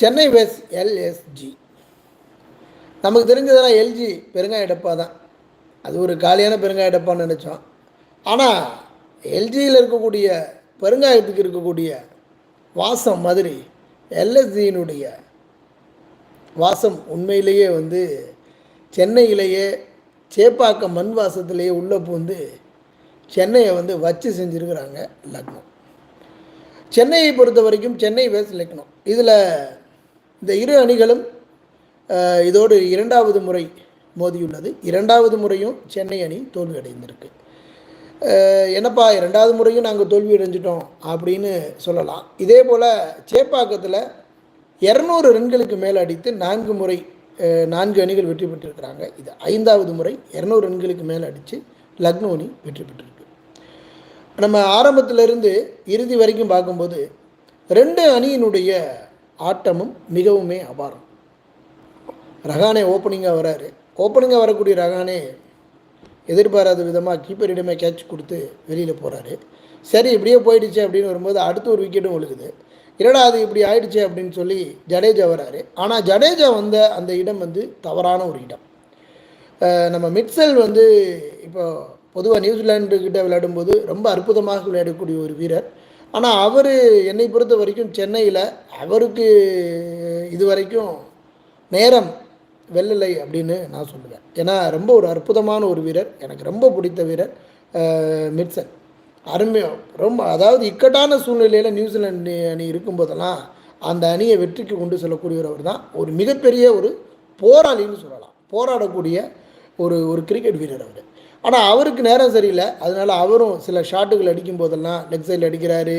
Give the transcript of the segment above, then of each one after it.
சென்னை வெஸ் LSG நமக்கு தெரிஞ்சதெல்லாம் LG பெருங்காய டப்பா தான். அது ஒரு காலியான பெருங்காய டப்பான்னு நினச்சோம். ஆனால் எல்ஜியில் இருக்கக்கூடிய பெருங்காயத்துக்கு இருக்கக்கூடிய வாசம் மாதிரி எல்எஸ்ஜியினுடைய வாசம் உண்மையிலேயே வந்து சென்னையிலேயே சேப்பாக்கம் மண் வாசத்திலேயே உள்ளே பூந்து சென்னையை வந்து வச்சு செஞ்சுருக்கிறாங்க லக்னம். சென்னையை பொறுத்த வரைக்கும் சென்னை வேஸ் லக்னம். இதில் இந்த இரு அணிகளும் இதோடு இரண்டாவது முறை மோதியுள்ளது. இரண்டாவது முறையும் சென்னை அணி தோல்வி அடைந்திருக்கு என்னப்பா இரண்டாவது முறையும் நாங்கள் தோல்வி அடைஞ்சிட்டோம் அப்படின்னு சொல்லலாம். இதே போல் சேப்பாக்கத்தில் இரநூறு ரன்களுக்கு மேல் அடித்து நான்கு முறை நான்கு அணிகள் வெற்றி பெற்றிருக்கிறாங்க. இது ஐந்தாவது முறை இரநூறு ரன்களுக்கு மேல் அடித்து லக்னோ அணி வெற்றி பெற்றிருக்கு. நம்ம ஆரம்பத்திலிருந்து இறுதி வரைக்கும் பார்க்கும்போது ரெண்டு அணியினுடைய ஆட்டமும் மிகவுமே அபாரம். ரகானே ஓப்பனிங்காக வராரு. ஓப்பனிங்காக வரக்கூடிய ரகானே எதிர்பாராத விதமாக கீப்பரிடமே கேட்ச் கொடுத்து வெளியில் போகிறாரு சரி இப்படியே போயிடுச்சு அப்படின்னு வரும்போது அடுத்து ஒரு விக்கெட்டும் ஒழுகுது. என்னடா அது இப்படி ஆயிடுச்சு அப்படின்னு சொல்லி ஜடேஜா வராரு. ஆனால் ஜடேஜா வந்த அந்த இடம் வந்து தவறான ஒரு இடம். நம்ம மிட்செல் வந்து இப்போ பொதுவாக நியூசிலாண்டுக்கிட்ட விளையாடும்போது ரொம்ப அற்புதமாக விளையாடக்கூடிய ஒரு வீரர். ஆனால் அவர் என்னை பொறுத்த வரைக்கும் சென்னையில் அவருக்கு இது வரைக்கும் நேரம் வெள்ளலை அப்படின்னு நான் சொல்லுவேன். ஏன்னா ரொம்ப ஒரு அற்புதமான ஒரு வீரர். எனக்கு ரொம்ப பிடித்த வீரர் மிட்சன் அருமையாக ரொம்ப அதாவது இக்கட்டான சூழ்நிலையில் நியூசிலாந்து அணி இருக்கும்போதெல்லாம் அந்த அணியை வெற்றிக்கு கொண்டு செல்லக்கூடியவர் தான். ஒரு மிகப்பெரிய ஒரு போராளின்னு சொல்லலாம். போராடக்கூடிய ஒரு ஒரு கிரிக்கெட் வீரர் அவர். ஆனால் அவருக்கு நேரம் சரியில்லை. அதனால் அவரும் சில ஷாட்டுகள் அடிக்கும் போதெல்லாம் லெக் சைடில் அடிக்கிறாரு.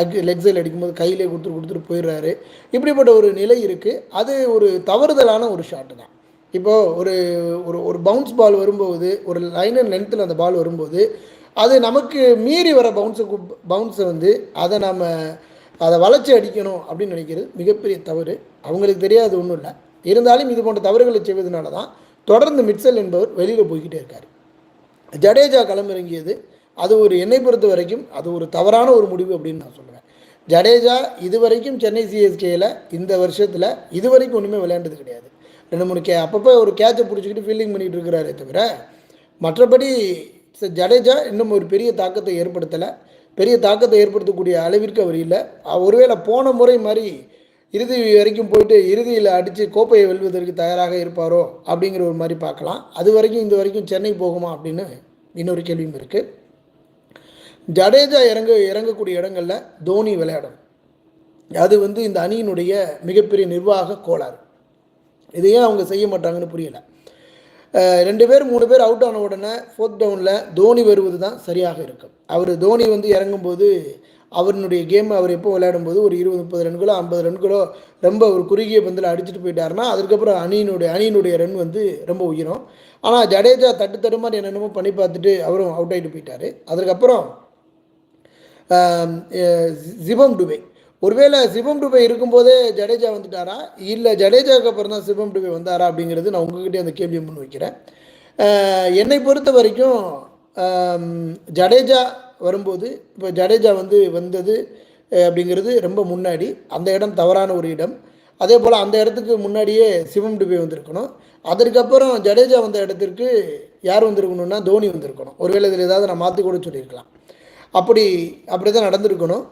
அக் லெக் சைடில் அடிக்கும்போது கையிலே கொடுத்துட்டு கொடுத்துட்டு போயிடுறாரு. இப்படிப்பட்ட ஒரு நிலை இருக்குது அது ஒரு தவறுதலான ஒரு ஷாட்டு தான். இப்போது ஒரு ஒரு ஒரு பவுன்ஸ் பால் வரும்போது ஒரு லைன் அண்ட் லென்த்தில் அந்த பால் வரும்போது அது நமக்கு மீறி வர பவுன்ஸுக்கு பவுன்ஸை வந்து அதை நம்ம அதை வளைச்சி அடிக்கணும் அப்படின்னு நினைக்கிறது மிகப்பெரிய தவறு. அவங்களுக்கு தெரியாது ஒன்றும் இல்லை. இருந்தாலும் இது போன்ற தவறுகளை செய்வதனால தான் தொடர்ந்து மிட்சல் என்பவர் வெளியில் போய்கிட்டே இருக்கார். ஜடேஜா களமிறங்கியது. அது ஒரு என்னை பொறுத்த வரைக்கும் அது ஒரு தவறான ஒரு முடிவு அப்படின்னு நான் சொல்லுவேன். ஜடேஜா இதுவரைக்கும் சென்னை சிஎஸ்கேயில் இந்த வருஷத்தில் இதுவரைக்கும் ஒன்றுமே விளையாண்டது கிடையாது. ரெண்டு மூணு கே அப்பப்போ ஒரு கேட்சை பிடிச்சிக்கிட்டு ஃபீல்டிங் பண்ணிகிட்டு இருக்கிறாரே தவிர மற்றபடி ஜடேஜா இன்னும் ஒரு பெரிய தாக்கத்தை ஏற்படுத்தலை. பெரிய தாக்கத்தை ஏற்படுத்தக்கூடிய அளவிற்கு அவர் இல்லை. ஒருவேளை போன முறை மாதிரி இறுதி வரைக்கும் போயிட்டு இறுதியில் அடித்து கோப்பையை வெல்வதற்கு தயாராக இருப்பாரோ அப்படிங்கிற ஒரு மாதிரி பார்க்கலாம். அது வரைக்கும் இந்த வரைக்கும் சென்னை போகுமா அப்படின்னு இன்னொரு கேள்வியும் இருக்குது ஜடேஜா இறங்க இறங்கக்கூடிய இடங்களில் தோனி விளையாடும். அது வந்து இந்த அணியினுடைய மிகப்பெரிய நிர்வாக கோளாறு. இதையும் அவங்க செய்ய மாட்டாங்கன்னு புரியலை. ரெண்டு பேர் மூணு பேர் அவுட் ஆன உடனே ஃபோர்த் டவுனில் தோனி வருவது தான் சரியாக இருக்கும். அவர் தோனி வந்து இறங்கும்போது அவருடைய கேம் அவர் எப்போ விளையாடும்போது ஒரு இருபது முப்பது ரன்களோ ஐம்பது ரன்களோ ரொம்ப ஒரு குறுகிய பந்தில் அடிச்சுட்டு போயிட்டாருன்னா அதுக்கப்புறம் அணியினுடைய அணியினுடைய ரன் வந்து ரொம்ப உயரும். ஆனால் ஜடேஜா தட்டு தடுமாறி என்னென்னமோ பண்ணி பார்த்துட்டு அவரும் அவுட் ஆகிட்டு போயிட்டாரு. அதுக்கப்புறம் சிவம் டுபே. ஒருவேளை சிவம் டுபே இருக்கும்போதே ஜடேஜா வந்துட்டாரா? இல்லை ஜடேஜாவுக்கு அப்புறம் தான் சிவம் டுபே வந்தாரா அப்படிங்கிறது நான் உங்ககிட்டே அந்த கேள்வியை முன் வைக்கிறேன். என்னை பொறுத்த வரைக்கும் ஜடேஜா வரும்போது இப்போ ஜடேஜா வந்து வந்தது அப்படிங்கிறது ரொம்ப முன்னாடி. அந்த இடம் தவறான ஒரு இடம். அதே போல் அந்த இடத்துக்கு முன்னாடியே சிவம் டுபே வந்திருக்கணும். அதற்கப்புறம் ஜடேஜா வந்த இடத்திற்கு யார் வந்திருக்கணும்னா தோனி வந்திருக்கணும். ஒருவேளை இதில் ஏதாவது நான் மாற்றி கூட சொல்லியிருக்கலாம். அப்படி அப்படி தான் நடந்திருக்கணும்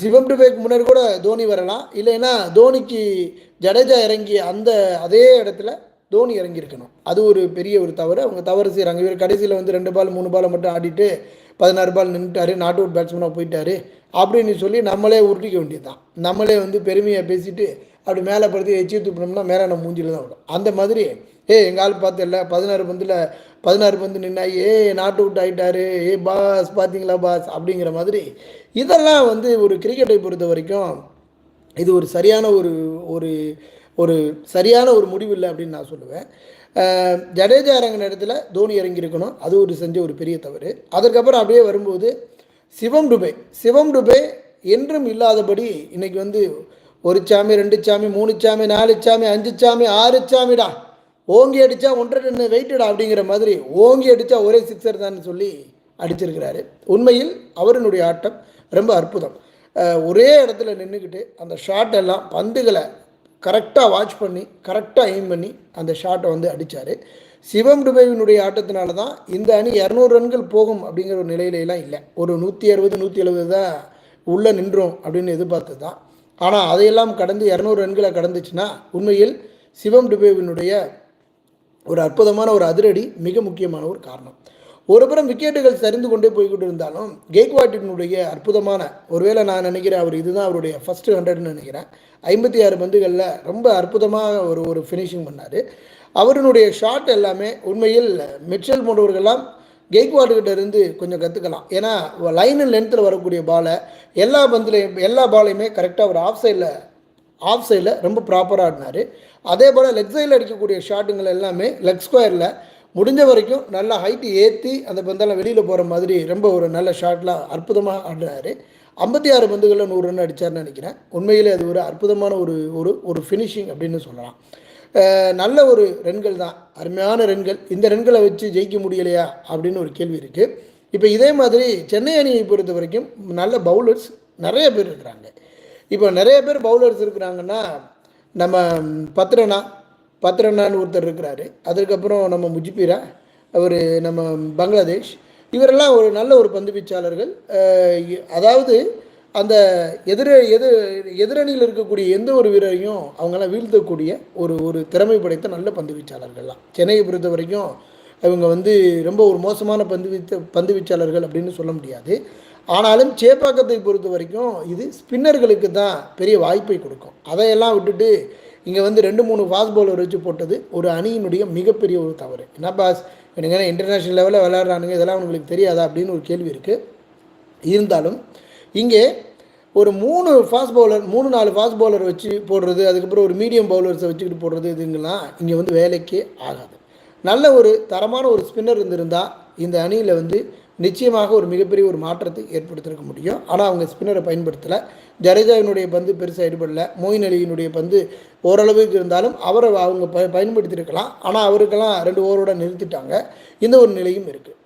சிவம் டுபேக்கு முன்னாடி கூட தோனி வரலாம். இல்லைன்னா தோனிக்கு ஜடேஜா இறங்கி அந்த அதே இடத்துல தோனி இறங்கியிருக்கணும். அது ஒரு பெரிய ஒரு தவறு. அவங்க தவறு செய்கிறாங்க இவர் கடைசியில் வந்து ரெண்டு பால் மூணு பாலை மட்டும் ஆடிட்டு பதினாறு பால் நின்றுட்டாரு நாட் அவுட் பேட்ஸ்மேனாக போயிட்டாரு. அப்படின்னு சொல்லி நம்மளே உருட்டிக்க வேண்டியது தான் நம்மளே வந்து பெருமையாக பேசிட்டு அப்படி மேலே படுத்து எச்சி துப்பினோம்னா மேலே நம்ம மூஞ்சில் தான் விடும் அந்த மாதிரி ஏ எங்கள் ஆள் பார்த்து பதினாறு பந்தில் பதினாறு பந்து நின்னா ஏ நாட் அவுட் ஆகிட்டாரு ஏ பாஸ் பார்த்தீங்களா பாஸ் அப்படிங்கிற மாதிரி இதெல்லாம் வந்து ஒரு கிரிக்கெட்டை பொறுத்த வரைக்கும் இது ஒரு சரியான ஒரு ஒரு ஒரு சரியான ஒரு முடிவு இல்லை அப்படின்னு நான் சொல்லுவேன். ஜடேஜா இறங்கின இடத்துல தோனி இறங்கியிருக்கணும். அது ஒரு செஞ்ச ஒரு பெரிய தவறு. அதற்கப்புறம் அப்படியே வரும்போது சிவம் டுபே. சிவம் டுபே என்றும் இல்லாதபடி இன்னைக்கு வந்து ஒரு சாமி ரெண்டு சாமி மூணு சாமி நாலு சாமி அஞ்சு சாமி ஆறு சாமிடா. ஓங்கி அடித்தா ஒன்றரை ரெண்டு வெயிட்டடா அப்படிங்கிற மாதிரி ஓங்கி அடித்தா ஒரே சிக்ஸர் தான் சொல்லி அடிச்சிருக்கிறாரு. உண்மையில் அவரினுடைய ஆட்டம் ரொம்ப அற்புதம். ஒரே இடத்துல நின்றுக்கிட்டு அந்த ஷாட் எல்லாம் பந்துகளை கரெக்டாக வாட்ச் பண்ணி கரெக்டாக எய்ம் பண்ணி அந்த ஷாட்டை வந்து அடித்தார் சிவம் டுபேவினுடைய ஆட்டத்தினால தான் இந்த அணி இரநூறு ரன்கள் போகும் அப்படிங்கிற ஒரு நிலையிலலாம் இல்லை. ஒரு நூற்றி அறுபது நூற்றி எழுபது தான் உள்ளே நின்றோம் அப்படின்னு எதிர்பார்த்து தான் ஆனால் அதையெல்லாம் கடந்து இரநூறு ரன்களை கடந்துச்சுன்னா உண்மையில் சிவம் டுபேவினுடைய ஒரு அற்புதமான ஒரு அதிரடி மிக முக்கியமான ஒரு காரணம். ஒருபுறம் விக்கெட்டுகள் சரிந்து கொண்டே போய்கிட்டு இருந்தாலும் கேக்வாட்டினுடைய அற்புதமான ஒருவேளை நான் நினைக்கிறேன் அவர் இதுதான் அவருடைய ஃபஸ்ட்டு ஹண்ட்ரட்னு நினைக்கிறேன். ஐம்பத்தி ஆறு பந்துகளில் ரொம்ப அற்புதமாக ஒரு ஒரு ஃபினிஷிங் பண்ணார். அவருடைய ஷாட் எல்லாமே உண்மையில் மிச்சல் போன்றவர்கள்லாம் கெய்க்வாட்டுக்கிட்ட இருந்து கொஞ்சம் கற்றுக்கலாம் ஏன்னா லைன் லென்த்தில் வரக்கூடிய பாலை எல்லா பந்துலையும் எல்லா பாலையுமே கரெக்டாக ஒரு ஆஃப் சைடில் ஆஃப் சைடில் ரொம்ப ப்ராப்பராக ஆடினார். அதே போல் லெக் சைடில் அடிக்கக்கூடிய ஷாட்டுங்கள் எல்லாமே லெக் ஸ்கொயரில் முடிஞ்ச வரைக்கும் நல்லா ஹைட்டு ஏற்றி அந்த பந்தெல்லாம் வெளியில் போகிற மாதிரி ரொம்ப ஒரு நல்ல ஷாட்லாம் அற்புதமாக ஆடினார். ஐம்பத்தி ஆறு பந்துகளில் நூறு ரன் அடித்தார்னு நினைக்கிறேன். உண்மையிலே அது ஒரு அற்புதமான ஒரு ஒரு ஒரு ஃபினிஷிங் அப்படின்னு சொல்லலாம். நல்ல ஒரு ரன்கள் தான். அருமையான ரன்கள். இந்த ரன்களை வச்சு ஜெயிக்க முடியலையா? அப்படின்னு ஒரு கேள்வி இருக்குது இப்போ இதே மாதிரி சென்னை அணியை பொறுத்த வரைக்கும் நல்ல பவுலர்ஸ் நிறைய பேர் இருக்கிறாங்க. இப்போ நிறைய பேர் பவுலர்ஸ் இருக்கிறாங்கன்னா நம்ம பத்ரனா பத்ரனான்னு ஒருத்தர் இருக்கிறாரு. அதுக்கப்புறம் நம்ம முஜிபிரா அவர் நம்ம பங்களாதேஷ் இவரெல்லாம் ஒரு நல்ல ஒரு பந்து வீச்சாளர்கள். அதாவது அந்த எதிர எது எதிரணியில் இருக்கக்கூடிய எந்த ஒரு வீரரையும் அவங்களாம் வீழ்த்தக்கூடிய ஒரு ஒரு திறமை படைத்த நல்ல பந்து வீச்சாளர்கள்லாம். சென்னையை பொறுத்த வரைக்கும் இவங்க வந்து ரொம்ப ஒரு மோசமான பந்து வீச்ச பந்து வீச்சாளர்கள் அப்படின்னு சொல்ல முடியாது. ஆனாலும் சேப்பாக்கத்தை பொறுத்த வரைக்கும் இது ஸ்பின்னர்களுக்கு தான் பெரிய வாய்ப்பை கொடுக்கும். அதையெல்லாம் விட்டுட்டு இங்கே வந்து ரெண்டு மூணு ஃபாஸ்ட் பவுலர் வச்சு போட்டது ஒரு அணியினுடைய மிகப்பெரிய ஒரு தவறு. என்ன பாஸ்? எனக்கு இன்டர்நேஷ்னல் லெவலில் விளையாடுறானுங்க இதெல்லாம் உங்களுக்கு தெரியாதா அப்படின்னு ஒரு கேள்வி இருக்குது இருந்தாலும் இங்கே ஒரு மூணு ஃபாஸ்ட் பவுலர் மூணு நாலு ஃபாஸ்ட் பவுலர் வச்சு போடுறது அதுக்கப்புறம் ஒரு மீடியம் பவுலர்ஸை வச்சுக்கிட்டு போடுறது இதுங்கெல்லாம் இங்கே வந்து வேலைக்கே ஆகாது. நல்ல ஒரு தரமான ஒரு ஸ்பின்னர் இருந்திருந்தால் இந்த அணியில் வந்து நிச்சயமாக ஒரு மிகப்பெரிய ஒரு மாற்றத்தை ஏற்படுத்தியிருக்க முடியும். ஆனால் அவங்க ஸ்பின்னரை பயன்படுத்தலை. ஜடேஜாவினுடைய பந்து பெருசாக ஈடுபடல மோயின் அலியினுடைய பந்து ஓரளவுக்கு இருந்தாலும் அவரை அவங்க ப பயன்படுத்தியிருக்கலாம். ஆனால் அவருக்கெல்லாம் ரெண்டு ஓவரோட நிறுத்திட்டாங்க. இந்த ஒரு நிலையும் இருக்குது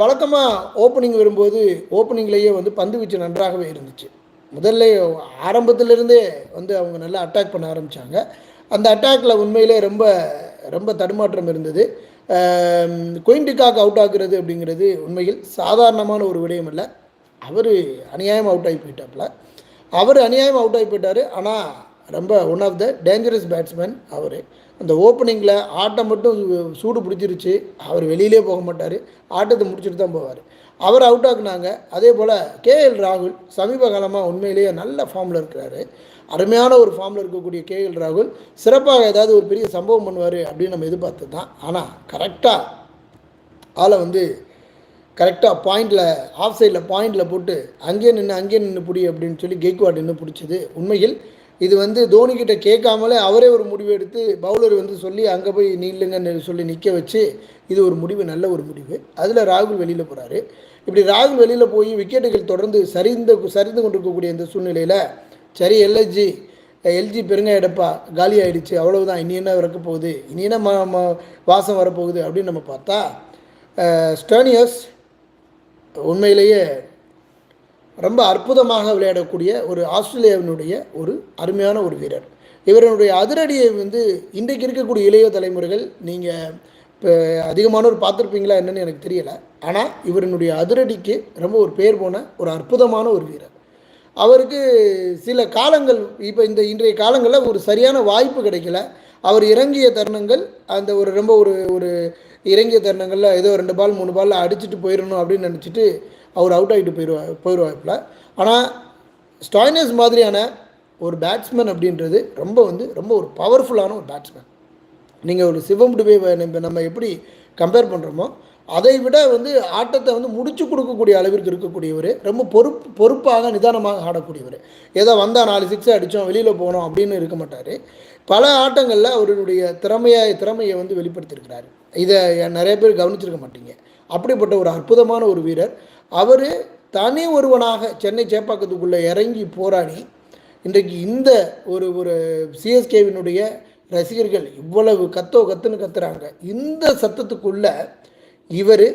வழக்கமாக ஓப்பனிங் வரும்போது ஓப்பனிங்லேயே வந்து பந்து வீச்சு நன்றாகவே இருந்துச்சு. முதல்ல ஆரம்பத்திலிருந்தே வந்து அவங்க நல்லா அட்டாக் பண்ண ஆரம்பித்தாங்க அந்த அட்டாக்ல உண்மையிலே ரொம்ப ரொம்ப தடுமாற்றம் இருந்தது. குயின்டிக்காக் அவுட் ஆகுறது அப்படிங்கிறது உண்மையில் சாதாரணமான ஒரு விடயம் இல்லை அவர் அநியாயம் அவுட் ஆகி போயிட்டாப்புல. அவர் அநியாயம் அவுட் ஆகி போயிட்டார். ஆனால் ரொம்ப one of the dangerous batsman அவர். அந்த ஓப்பனிங்கில் ஆட்டம் மட்டும் சூ- சூடு பிடிச்சிருச்சு. அவர் வெளியிலே போக மாட்டார். ஆட்டத்தை முடிச்சுட்டு தான் போவார். அவர் அவுட் ஆக்குனாங்க. அதே போல் கேஎல் ராகுல் சமீப காலமாக உண்மையிலேயே நல்ல ஃபார்மில் இருக்கிறாரு. அருமையான ஒரு ஃபார்மில் இருக்கக்கூடிய கேகல் ராகுல். சிறப்பாக ஏதாவது ஒரு பெரிய சம்பவம் பண்ணுவார் அப்படின்னு நம்ம எதிர்பார்த்து தான் ஆனால் கரெக்டாக ஆளை வந்து கரெக்டாக பாயிண்டில் ஆஃப் சைடில் பாயிண்டில் போட்டு அங்கேயே நின்று அங்கேயே நின்று பிடி அப்படின்னு சொல்லி கேக்வாட் நின்று பிடிச்சது. உண்மையில் இது வந்து தோனிக்கிட்ட கேட்காமலே அவரே ஒரு முடிவு எடுத்து பவுலர் வந்து சொல்லி அங்கே போய் நில்லுங்கன்னு சொல்லி நிற்க வச்சு இது ஒரு முடிவு நல்ல ஒரு முடிவு. அதில் ராகுல் வெளியில் போகிறாரு இப்படி ராகுல் வெளியில் போய் விக்கெட்டுகள் தொடர்ந்து சரிந்து சரிந்து கொண்டிருக்கக்கூடிய இந்த சூழ்நிலையில் சரி எல்ஹெச்ஜி எல்ஜி பெருங்காய எடுப்பா காலி ஆயிடுச்சு அவ்வளவுதான் இனி என்ன வரக்க போகுது? இனி என்ன ம வாசம் வரப்போகுது அப்படின்னு நம்ம பார்த்தா ஸ்டர்னியஸ் உண்மையிலேயே ரொம்ப அற்புதமாக விளையாடக்கூடிய ஒரு ஆஸ்திரேலியாவினுடைய ஒரு அருமையான ஒரு வீரர். இவருடைய அதிரடியை வந்து இன்றைக்கு இருக்கக்கூடிய இளைய தலைமுறைகள் நீங்கள் இப்போ அதிகமானோர் பார்த்துருப்பீங்களா என்னன்னு எனக்கு தெரியலை. ஆனால் இவரனுடைய அதிரடிக்கு ரொம்ப ஒரு பேர் போன ஒரு அற்புதமான ஒரு வீரர். அவருக்கு சில காலங்கள் இப்போ இந்த இன்றைய காலங்களில் ஒரு சரியான வாய்ப்பு கிடைக்கல. அவர் இறங்கிய தருணங்கள் அந்த ஒரு ரொம்ப ஒரு ஒரு இறங்கிய தருணங்களில் ஏதோ ரெண்டு பால் மூணு பால் அடிச்சுட்டு போயிடணும் அப்படின்னு நினச்சிட்டு அவர் அவுட் ஆகிட்டு போயிடுவா போயிடுவாப்புல ஆனால் ஸ்டாய்னஸ் மாதிரியான ஒரு பேட்ஸ்மேன் அப்படின்றது ரொம்ப வந்து ரொம்ப ஒரு பவர்ஃபுல்லான ஒரு பேட்ஸ்மேன் நீங்கள் ஒரு சிவம் டுபே நம்ம எப்படி கம்பேர் பண்ணுறோமோ அதை விட வந்து ஆட்டத்தை வந்து முடிச்சு கொடுக்கக்கூடிய அளவிற்கு இருக்கக்கூடியவர் ரொம்ப பொறுப்பு பொறுப்பாக நிதானமாக ஆடக்கூடியவர். ஏதோ வந்தால் நாலு சிக்ஸ் அடித்தோம் வெளியில் போனோம் அப்படின்னு இருக்க மாட்டார். பல ஆட்டங்களில் அவருடைய திறமையை திறமையை வந்து வெளிப்படுத்தியிருக்கிறாரு. இதை நிறைய பேர் கவனிச்சிருக்க மாட்டீங்க. அப்படிப்பட்ட ஒரு அற்புதமான ஒரு வீரர். அவர் தனி ஒருவனாக சென்னை சேப்பாக்கத்துக்குள்ளே இறங்கி போராடி இன்றைக்கு இந்த ஒரு ஒரு சிஎஸ்கேவினுடைய ரசிகர்கள் இவ்வளவு கத்தோ கத்துன்னு கத்துறாங்க. இந்த சத்தத்துக்குள்ளே இவர்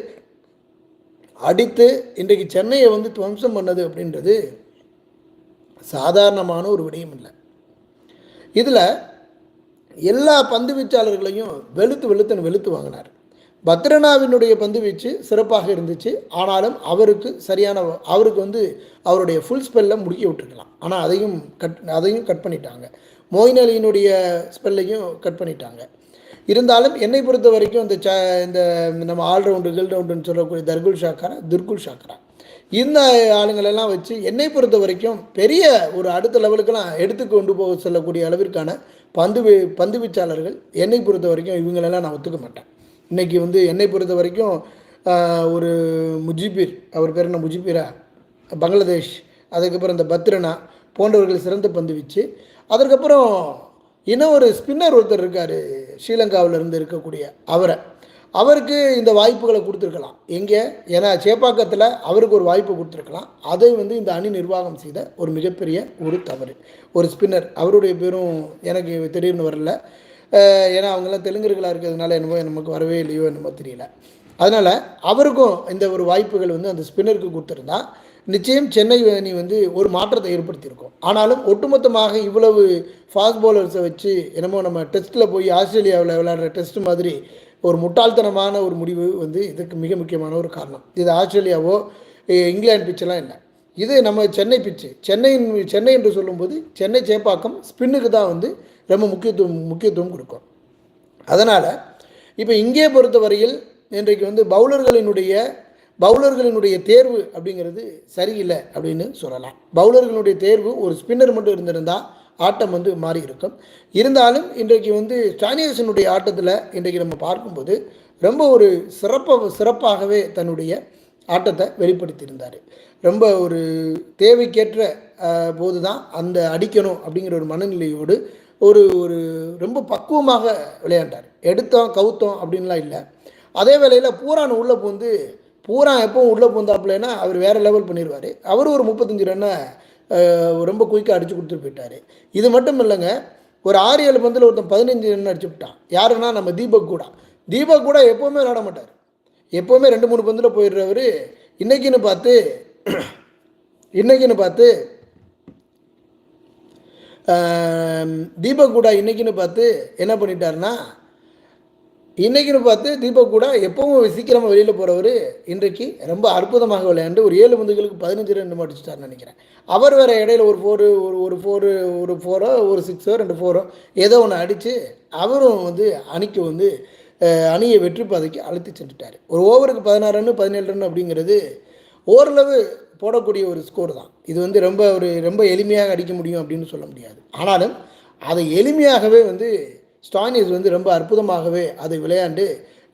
அடித்து இன்றைக்கு சென்னையை வந்து துவம்சம் பண்ணது அப்படின்றது சாதாரணமான ஒரு விடயம் இல்லை. இதில் எல்லா பந்து வீச்சாளர்களையும் வெளுத்து வெளுத்துன்னு வெளுத்து வாங்கினார். பத்ரனாவினுடைய பந்து வீச்சு சிறப்பாக இருந்துச்சு. ஆனாலும் அவருக்கு சரியான அவருக்கு வந்து அவருடைய ஃபுல் ஸ்பெல்ல முடிக்க விட்டுருக்கலாம். ஆனால் அதையும் கட் அதையும் கட் பண்ணிட்டாங்க. மோயின் அலியினுடைய ஸ்பெல்லையும் கட் பண்ணிட்டாங்க. இருந்தாலும் என்னை பொறுத்த வரைக்கும் இந்த ச இந்த நம்ம ஆல்ரவுண்டு கில் ரவுண்டுன்னு சொல்லக்கூடிய தர்குல் ஷாக்கரா துர்குல் ஷாக்கரா. இந்த ஆளுங்களெல்லாம் வச்சு என்னை பொறுத்த வரைக்கும் பெரிய ஒரு அடுத்த லெவலுக்கெல்லாம் எடுத்து கொண்டு போக செல்லக்கூடிய அளவிற்கான பந்து பந்து வீச்சாளர்கள் என்னை பொறுத்த வரைக்கும் இவங்களெல்லாம் நான் ஒத்துக்க மாட்டேன். இன்றைக்கி வந்து என்னை பொறுத்த வரைக்கும் ஒரு முஜிபீர் அவர் பேர் என்ன முஜிபீரா? பங்களாதேஷ் அதுக்கப்புறம் இந்த பத்ரனா போன்றவர்கள் சிறந்த பந்து வீச்சு. அதற்கப்புறம் இன்னும் ஒரு ஸ்பின்னர் ஒருத்தர் இருக்கார் ஸ்ரீலங்காவில் இருந்து இருக்கக்கூடிய அவரை. அவருக்கு இந்த வாய்ப்புகளை கொடுத்துருக்கலாம். எங்கே? ஏன்னா சேப்பாக்கத்தில் அவருக்கு ஒரு வாய்ப்பு கொடுத்துருக்கலாம். அதை வந்து இந்த அணி நிர்வாகம் செய்த ஒரு மிகப்பெரிய ஒரு தவறு. ஒரு ஸ்பின்னர் அவருடைய பேரும் எனக்கு திடீர்னு வரல. ஏன்னா அவங்கெல்லாம் தெலுங்கர்களாக இருக்கிறதுனால என்னமோ நமக்கு வரவே இல்லையோ என்னமோ தெரியல. அதனால் அவருக்கும் இந்த ஒரு வாய்ப்புகள் வந்து அந்த ஸ்பின்னருக்கு கொடுத்துருந்தா நிச்சயம் சென்னை அணி வந்து ஒரு மாற்றத்தை ஏற்படுத்தியிருக்கும். ஆனாலும் ஒட்டுமொத்தமாக இவ்வளவு ஃபாஸ்ட் பவுலர்ஸை வச்சு என்னமோ நம்ம டெஸ்ட்டில் போய் ஆஸ்திரேலியாவில் விளையாடுற டெஸ்ட் மாதிரி ஒரு முட்டாள்தனமான ஒரு முடிவு வந்து இதுக்கு மிக முக்கியமான ஒரு காரணம். இது ஆஸ்திரேலியாவோ இங்கிலாந்து பிச்செல்லாம் இல்லை. இது நம்ம சென்னை பிச்சு சென்னையின் சென்னை என்று சொல்லும்போது சென்னை சேப்பாக்கம் ஸ்பின்னுக்கு தான் வந்து ரொம்ப முக்கியத்துவம் முக்கியத்துவம் கொடுக்கும். அதனால் இப்போ இங்கே பொறுத்தவரையில் இன்றைக்கு வந்து பவுலர்களினுடைய பவுலர்களினுடைய தேர்வு அப்படிங்கிறது சரியில்லை அப்படின்னு சொல்லலாம். பவுலர்களுடைய தேர்வு ஒரு ஸ்பின்னர் மட்டும் இருந்திருந்தால் ஆட்டம் வந்து மாறி இருக்கும். இருந்தாலும் இன்றைக்கு வந்து ஸ்டானியர்ஸினுடைய ஆட்டத்தில் இன்றைக்கு நம்ம பார்க்கும்போது ரொம்ப ஒரு சிறப்பாக சிறப்பாகவே தன்னுடைய ஆட்டத்தை வெளிப்படுத்தியிருந்தார். ரொம்ப ஒரு தேவைக்கேற்ற போது தான் அந்த அடிக்கணும் அப்படிங்கிற ஒரு மனநிலையோடு ஒரு ஒரு ரொம்ப பக்குவமாக விளையாண்டார். எடுத்தோம் கவுத்தோம் அப்படின்லாம் இல்லை. அதே வேளையில் பூரான் உள்ளே பூந்து பூரா எப்பவும் உள்ளே பூந்தாப்புலன்னா அவர் வேறு லெவல் பண்ணிடுவார் அவர் ஒரு முப்பத்தஞ்சு ரன்னை ரொம்ப குயிக்காக அடித்து கொடுத்துட்டு போயிட்டார். இது மட்டும் இல்லைங்க ஒரு ஆறு ஏழு பந்தில் ஒருத்தன் பதினஞ்சு ரன் அடிச்சு விட்டான். யாருன்னா நம்ம தீபக் கூட. தீபக் கூட எப்போவுமே விளாட மாட்டார். எப்போவுமே ரெண்டு மூணு பந்தில் போயிடுறவர் இன்றைக்கின்னு பார்த்து இன்னைக்குன்னு பார்த்து தீபக் கூட இன்றைக்கின்னு பார்த்து என்ன பண்ணிட்டாருன்னா இன்றைக்குன்னு பார்த்து தீபக் கூட எப்பவும் சீக்கிரமாக வெளியில் போகிறவர் இன்றைக்கு ரொம்ப அற்புதமாக விளையாண்டு ஒரு ஏழு பந்துகளுக்கு பதினஞ்சு ரன் அடிச்சிட்டாருன்னு நினைக்கிறேன். அவர் வேறு இடையில ஒரு ஃபோரு ஒரு ஒரு ஃபோரு ஒரு ஃபோரோ ஒரு சிக்ஸோ ரெண்டு ஃபோரோ ஏதோ ஒன்று அடித்து அவரும் வந்து அணிக்கு வந்து அணியை வெற்றி பாதைக்கு அழைத்து சென்றுட்டார். ஒரு ஓவருக்கு பதினாறு ரன் பதினேழு ரன் அப்படிங்கிறது ஓரளவு போடக்கூடிய ஒரு ஸ்கோர் தான். இது வந்து ரொம்ப ஒரு ரொம்ப எளிமையாக அடிக்க முடியும் அப்படின்னு சொல்ல முடியாது. ஆனாலும் அதை எளிமையாகவே வந்து ஸ்டானிஸ் வந்து ரொம்ப அற்புதமாகவே அதை விளையாண்டு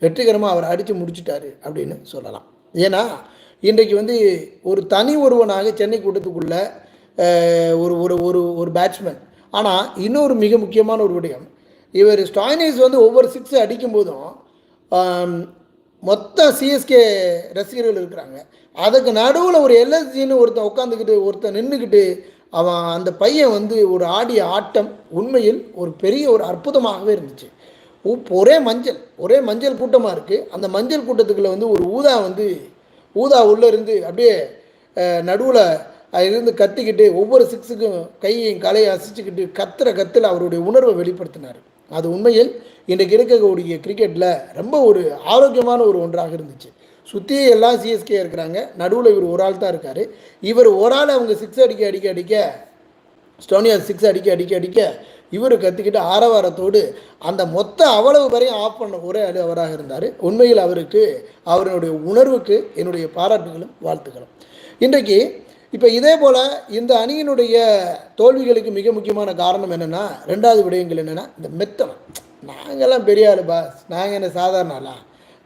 வெற்றிகரமாக அவர் அடித்து முடிச்சிட்டாரு அப்படின்னு சொல்லலாம். ஏன்னா இன்றைக்கு வந்து ஒரு தனி ஒருவனாக சென்னை கூட்டத்துக்குள்ள ஒரு ஒரு ஒரு ஒரு பேட்ஸ்மேன் ஆனால் இன்னொரு மிக முக்கியமான ஒரு விடயம். இவர் ஸ்டாயினிஸ் வந்து ஒவ்வொரு சிக்ஸ் அடிக்கும்போதும் மொத்த சிஎஸ்கே ரசிகர்கள் இருக்கிறாங்க. அதுக்கு நடுவில் ஒரு எல்எஸ்ஜின்னு ஒருத்தன் உட்காந்துக்கிட்டு ஒருத்தன் நின்றுக்கிட்டு அவன் அந்த பையன் வந்து ஒரு ஆடிய ஆட்டம் உண்மையில் ஒரு பெரிய ஒரு அற்புதமாகவே இருந்துச்சு. ஒரே மஞ்சள் ஒரே மஞ்சள் கூட்டமாக இருக்குது அந்த மஞ்சள் கூட்டத்துக்குள்ளே வந்து ஒரு ஊதா வந்து ஊதா உள்ளே இருந்து அப்படியே நடுவில் இருந்து கத்திக்கிட்டு ஒவ்வொரு சிக்ஸுக்கும் கையையும் கலையை அசைச்சிக்கிட்டு கத்துற கத்தில் அவருடைய உணர்வை வெளிப்படுத்தினார். அது உண்மையில் இன்றைக்கு இருக்கக்கூடிய கிரிக்கெட்டில் ரொம்ப ஒரு ஆரோக்கியமான ஒரு ஒன்றாக இருந்துச்சு. சுற்றி எல்லாம் சிஎஸ்கே இருக்கிறாங்க. நடுவில் இவர் ஒரு ஆள் தான் இருக்கார். இவர் ஒரு ஆள் அவங்க சிக்ஸ் அடிக்க அடிக்க அடிக்க ஸ்டோனியா சிக்ஸ் அடிக்க அடிக்க அடிக்க இவர் கற்றுக்கிட்டு ஆரவாரத்தோடு அந்த மொத்த அவ்வளவு வரையும் ஆஃப் பண்ண ஒரே ஆள் அவராக இருந்தார். உண்மையில் அவருக்கு அவருடைய உணர்வுக்கு என்னுடைய பாராட்டுகளும் வாழ்த்துக்களும் இன்றைக்கு இப்போ இதே போல் இந்த அணியினுடைய தோல்விகளுக்கு மிக முக்கியமான காரணம் என்னென்னா ரெண்டாவது விடயங்கள் என்னென்னா இந்த மெத்தனம் நாங்கள்லாம் பெரிய ஆள் பாஸ் நாங்கள் என்ன சாதாரண ஆளா?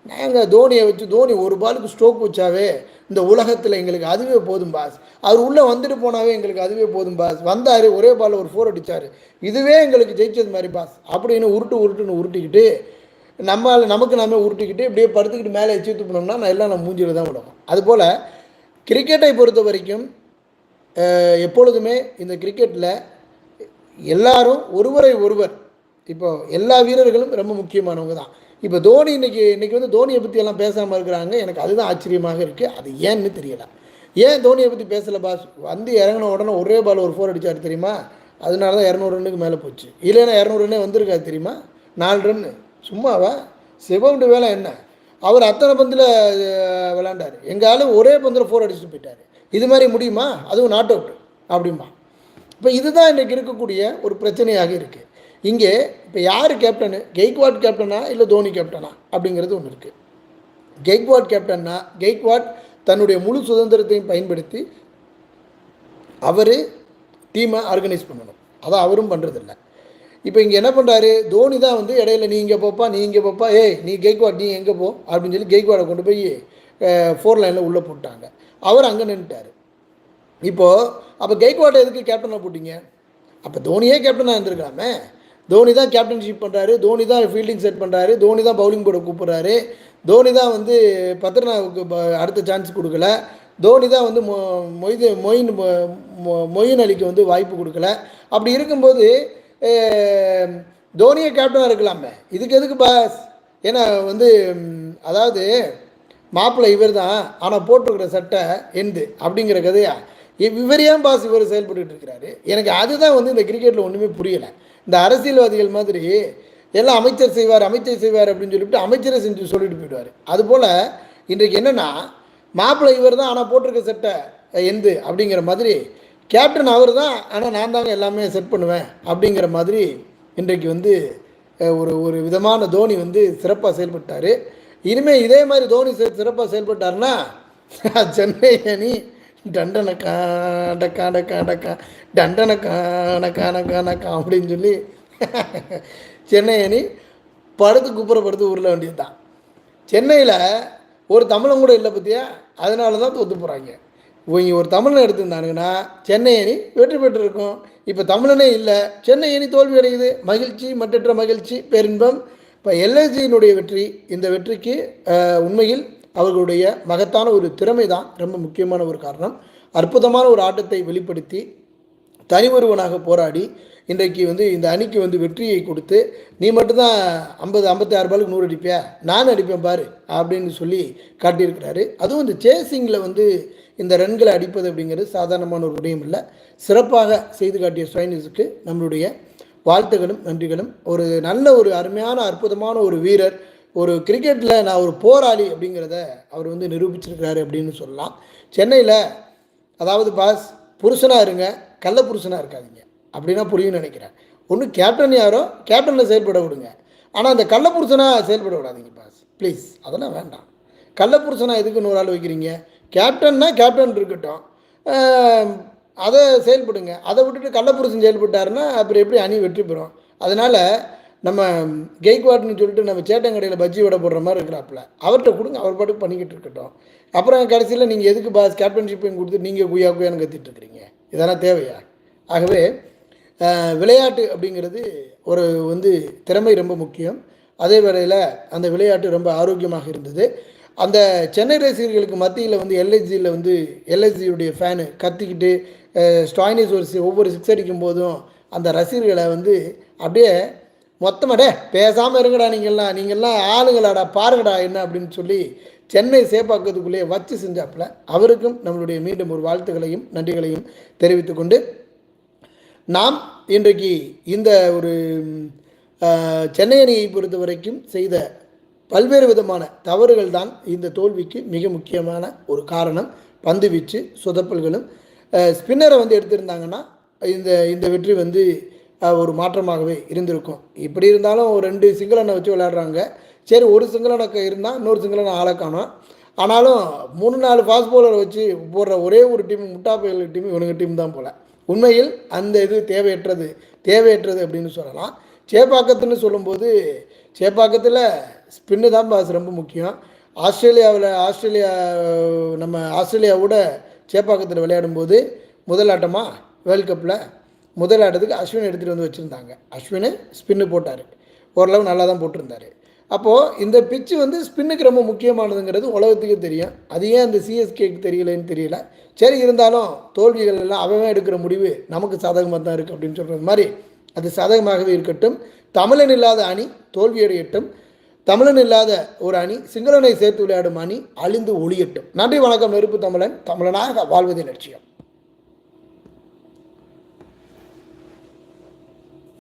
நாங்கள் தோனியை வச்சு தோனி ஒரு பாலுக்கு ஸ்ட்ரோக் வச்சாவே இந்த உலகத்தில் எங்களுக்கு அதுவே போதும் பாஸ் அவர் உள்ளே வந்துட்டு போனாவே எங்களுக்கு அதுவே போதும் பாஸ் வந்தார் ஒரே பால் ஒரு ஃபோர் அடித்தார் இதுவே எங்களுக்கு ஜெயிச்சது மாதிரி பாஸ் அப்படின்னு உருட்டு உருட்டுன்னு உருட்டிக்கிட்டு நம்மால் நமக்கு நாமே உருட்டிக்கிட்டு இப்படியே படுத்துக்கிட்டு மேலே எச்சு துப்பினோம்னா நான் எல்லாம் நம்ம மூஞ்சியில் தான் விடுவோம் அதுபோல் கிரிக்கெட்டை பொறுத்த வரைக்கும் எப்பொழுதுமே இந்த கிரிக்கெட்டில் எல்லாரும் ஒருவரை ஒருவர் இப்போ எல்லா வீரர்களும் ரொம்ப முக்கியமானவங்க தான். இப்போ தோனி இன்னைக்கு இன்னைக்கு வந்து தோனியை பற்றி எல்லாம் பேசாமல் இருக்கிறாங்க. எனக்கு அதுதான் ஆச்சரியமாக இருக்குது அது ஏன்னு தெரியல. ஏன் தோனியை பற்றி பேசலை பாஸ் வந்து இறங்கின உடனே ஒரே பால் ஒரு ஃபோர் அடித்தாரு தெரியுமா? அதனால தான் இரநூறு ரன்னுக்கு மேலே போச்சு. இல்லைன்னா இரநூறு ரன்னே வந்திருக்காது தெரியுமா? நாலு ரன்னு சும்மாவா? சிவம்டு வேலை என்ன? அவர் அத்தனை பந்தில் விளாண்டார் எங்கள் ஒரே பந்தில் ஃபோர் அடிச்சுட்டு போயிட்டார். இது மாதிரி முடியுமா? அதுவும் நாட் அவுட் அப்படிமா இப்போ இதுதான் இன்றைக்கி இருக்கக்கூடிய ஒரு பிரச்சனையாக இருக்குது இங்கே இப்போ யார் கேப்டனு கெய்க்வாட் கேப்டனா இல்லை தோனி கேப்டனா அப்படிங்கிறது ஒன்று இருக்குது கெய்க்வாட் கேப்டன்னா கெய்க்வாட் தன்னுடைய முழு சுதந்திரத்தையும் பயன்படுத்தி அவர் டீமை ஆர்கனைஸ் பண்ணணும். அதை அவரும் பண்ணுறதில்ல இப்போ இங்கே என்ன பண்ணுறாரு தோனி தான் வந்து இடையில நீ இங்கே போப்பா நீ இங்கே போப்பா ஏய் நீ கெய்க்வாட் நீ எங்கே போ? அப்படின்னு சொல்லி கெய்க்வாடை கொண்டு போய் ஃபோர் லைனில் உள்ளே போட்டாங்க. அவர் அங்கே நின்றுட்டார் இப்போது அப்போ கெய்க்வாட்டை எதுக்கு கேப்டனாக போட்டிங்க? அப்போ தோனியே கேப்டனாக இருந்திருக்கலாமே. தோனி தான் கேப்டன்ஷிப் பண்ணுறாரு தோனி தான் ஃபீல்டிங் செட் பண்ணுறாரு தோனி தான் பவுலிங் போட கூப்பிட்றாரு. தோனி தான் வந்து பத்ரனாவுக்கு ப- அடுத்த சான்ஸ் கொடுக்கல. தோனி தான் வந்து மொ மொய்து மொயின் மொ- மொ- மொயின் அலிக்கு வந்து வாய்ப்பு கொடுக்கல. அப்படி இருக்கும்போது தோனியை கேப்டனாக இருக்கலாமே. இதுக்கு எதுக்கு பாஸ் ஏன்னா வந்து அதாவது மாப்பிள்ளை இவர் தான் ஆனால் போட்டிருக்கிற சட்டை எந்து அப்படிங்கிற கதையா? இவர் ஏன் பாஸ் இவர் செயல்பட்டு இருக்கிறாரு? எனக்கு அதுதான் வந்து இந்த கிரிக்கெட்டில் ஒன்றுமே புரியலை. இந்த அரசியல்வாதிகள் மாதிரி எல்லாம் அமைச்சர் செய்வார் அமைச்சர் செய்வார் அப்படின்னு சொல்லிட்டு அமைச்சரை செஞ்சு சொல்லிட்டு போயிடுவார். அதுபோல் இன்றைக்கு என்னென்னா மாப்பிள்ளை இவர் தான் ஆனால் போட்டிருக்க சட்டை எந்து அப்படிங்கிற மாதிரி கேப்டன் அவர் தான் ஆனால் நான் தாங்க எல்லாமே செட் பண்ணுவேன் அப்படிங்கிற மாதிரி இன்றைக்கு வந்து ஒரு ஒரு விதமான தோனி வந்து சிறப்பாக செயல்பட்டார். இனிமேல் இதே மாதிரி தோனி சிறப்பாக செயல்பட்டாருன்னா சென்னை அணி டண்டன காண்டக்கா டக்கா டக்கா டண்டன காணக்கா அப்படின்னு சொல்லி சென்னை அணி படுத்து குப்புற படுத்து உருள வேண்டியது தான் சென்னையில் ஒரு தமிழன் கூட இல்லை பற்றியா அதனால தான் தோற்று போகிறாங்க இவங்க ஒரு தமிழனை எடுத்திருந்தானுங்கன்னா சென்னை அணி வெற்றி பெற்றிருக்கும். இப்போ தமிழனே இல்லை. சென்னை அணி தோல்வி அடையுது. மகிழ்ச்சி மற்றற்ற மகிழ்ச்சி பெரின்பம். இப்போ எல்ஐசியினுடைய வெற்றி இந்த வெற்றிக்கு உண்மையில் அவர்களுடைய மகத்தான ஒரு திறமை தான் ரொம்ப முக்கியமான ஒரு காரணம். அற்புதமான ஒரு ஆட்டத்தை வெளிப்படுத்தி தனி ஒருவனாக போராடி இன்றைக்கு வந்து இந்த அணிக்கு வந்து வெற்றியை கொடுத்து நீ மட்டும்தான் ஐம்பது ஐம்பத்தி ஆறு பாலுக்கு நூறு அடிப்பியா? நான் அடிப்பேன் பாரு அப்படின்னு சொல்லி காட்டியிருக்கிறாரு. அதுவும் இந்த சேசிங்கில் வந்து இந்த ரன்களை அடிப்பது அப்படிங்கிறது சாதாரணமான ஒரு விடயம் இல்லை. சிறப்பாக செய்து காட்டிய ஸ்வைனிஸுக்கு நம்மளுடைய வாழ்த்துகளும் நன்றிகளும். ஒரு நல்ல ஒரு அருமையான அற்புதமான ஒரு வீரர் ஒரு கிரிக்கெட்டில் நான் ஒரு போராளி அப்படிங்கிறத அவர் வந்து நிரூபிச்சிருக்கிறாரு அப்படின்னு சொல்லலாம். சென்னையில் அதாவது பாஸ் புருஷனாக இருங்க கள்ள புருஷனாக இருக்காதீங்க. அப்படின்னா புரியும்னு நினைக்கிறேன். ஒன்று கேப்டன் யாரோ கேப்டனில் செயல்பட விடுங்க. ஆனால் அந்த கள்ள புருஷனாக செயல்பட விடாதீங்க பாஸ் ப்ளீஸ் அதெல்லாம் வேண்டாம். கள்ள புருஷனாக எதுக்கு நூறு ஆள் வைக்கிறீங்க? கேப்டன்னா கேப்டன் இருக்கட்டும். அதை செயல்படுங்க. அதை விட்டுட்டு கள்ளப்புருஷன் செயல்பட்டாருன்னா அப்புறம் எப்படி அணி வெற்றி பெறும்? அதனால் நம்ம கெய்க்வாட்னு சொல்லிட்டு நம்ம சேட்டங்கடையில் பஜ்ஜி விட போடுற மாதிரி இருக்கிறாப்புல அவர்கிட்ட கொடுங்க அவர் பாட்டுக்கு பண்ணிக்கிட்டு இருக்கட்டும். அப்புறம் கடைசியில் நீங்கள் எதுக்கு பாஸ் கேப்டன்ஷிப்பையும் கொடுத்து நீங்கள் குயா குயான்னு கத்திட்டு இருக்கிறீங்க? இதெல்லாம் தேவையா? ஆகவே விளையாட்டு அப்படிங்கிறது ஒரு வந்து திறமை ரொம்ப முக்கியம். அதே வேளையில் அந்த விளையாட்டு ரொம்ப ஆரோக்கியமாக இருந்தது. அந்த சென்னை ரசிகர்களுக்கு மத்தியில் வந்து எல்ஐசியில் வந்து எல்ஐசியுடைய ஃபேனு கத்திக்கிட்டு ஸ்டாயினிஸ் ஒரு ஒவ்வொரு சிக்ஸ் அடிக்கும் போதும் அந்த ரசிகர்களை வந்து அப்படியே மொத்தமாடே பேசாமல் இருங்கடா நீங்கள்லாம் நீங்கள்லாம் ஆளுங்களாடா பாருங்கடா என்ன அப்படின்னு சொல்லி சென்னை சேப்பாக்கத்துக்குள்ளேயே வச்சு செஞ்சாப்புல அவருக்கும் நம்மளுடைய மீண்டும் ஒரு வாழ்த்துக்களையும் நன்றிகளையும் தெரிவித்துக்கொண்டு நாம் இன்றைக்கு இந்த ஒரு சென்னை அணியை பொறுத்த வரைக்கும் செய்த பல்வேறு விதமான தவறுகள் தான் இந்த தோல்விக்கு மிக முக்கியமான ஒரு காரணம். பந்து வீச்சு சொதப்பல்களும் ஸ்பின்னரை வந்து எடுத்திருந்தாங்கன்னா இந்த இந்த வெற்றி வந்து ஒரு மாற்றமாகவே இருந்திருக்கும். இப்படி இருந்தாலும் ரெண்டு சிங்களனை வச்சு விளையாடுறாங்க. சரி ஒரு சிங்களனக்கு இருந்தால் இன்னொரு சிங்களனை ஆளை காணும். ஆனாலும் மூணு நாலு ஃபாஸ்ட் பவுலரை வச்சு போடுற ஒரே ஒரு டீம் முட்டா பயல் டீம் இவனுங்க டீம் தான் போல. உண்மையில் அந்த இது தேவையற்றது தேவையற்றது அப்படின்னு சொல்லலாம். சேப்பாக்கத்துன்னு சொல்லும்போது சேப்பாக்கத்தில் ஸ்பின்னு தான் பாஸ் ரொம்ப முக்கியம். ஆஸ்திரேலியாவில் ஆஸ்திரேலியா நம்ம ஆஸ்திரேலியாவோட சேப்பாக்கத்தில் விளையாடும்போது முதல் ஆட்டமாக வேர்ல்ட் கப்பில் முதல் ஆட்டத்துக்கு அஸ்வின் எடுத்துகிட்டு வந்து வச்சுருந்தாங்க. அஸ்வின் ஸ்பின்னு போட்டார். ஓரளவு நல்லா தான் போட்டிருந்தாரு. அப்போது இந்த பிச்சு வந்து ஸ்பின்னுக்கு ரொம்ப முக்கியமானதுங்கிறது உலகத்துக்கு தெரியும். அது ஏன் அந்த சிஎஸ்கேக்கு தெரியலன்னு தெரியல. சரி இருந்தாலும் தோல்விகள் எல்லாம் அவன் எடுக்கிற முடிவு. நமக்கு சாதகமாக தான் இருக்குது அப்படின்னு சொல்கிறது மாதிரி அது சாதகமாகவே இருக்கட்டும். தமிழன் இல்லாத அணி தோல்வியடையட்டும் தமிழன் இல்லாத ஒரு அணி சிங்களனை சேர்த்து விளையாடும் அணி அழிந்து ஒளியட்டும். நன்றி வணக்கம். நெருப்பு தமிழன். தமிழனாக வாழ்வதே லட்சியம்.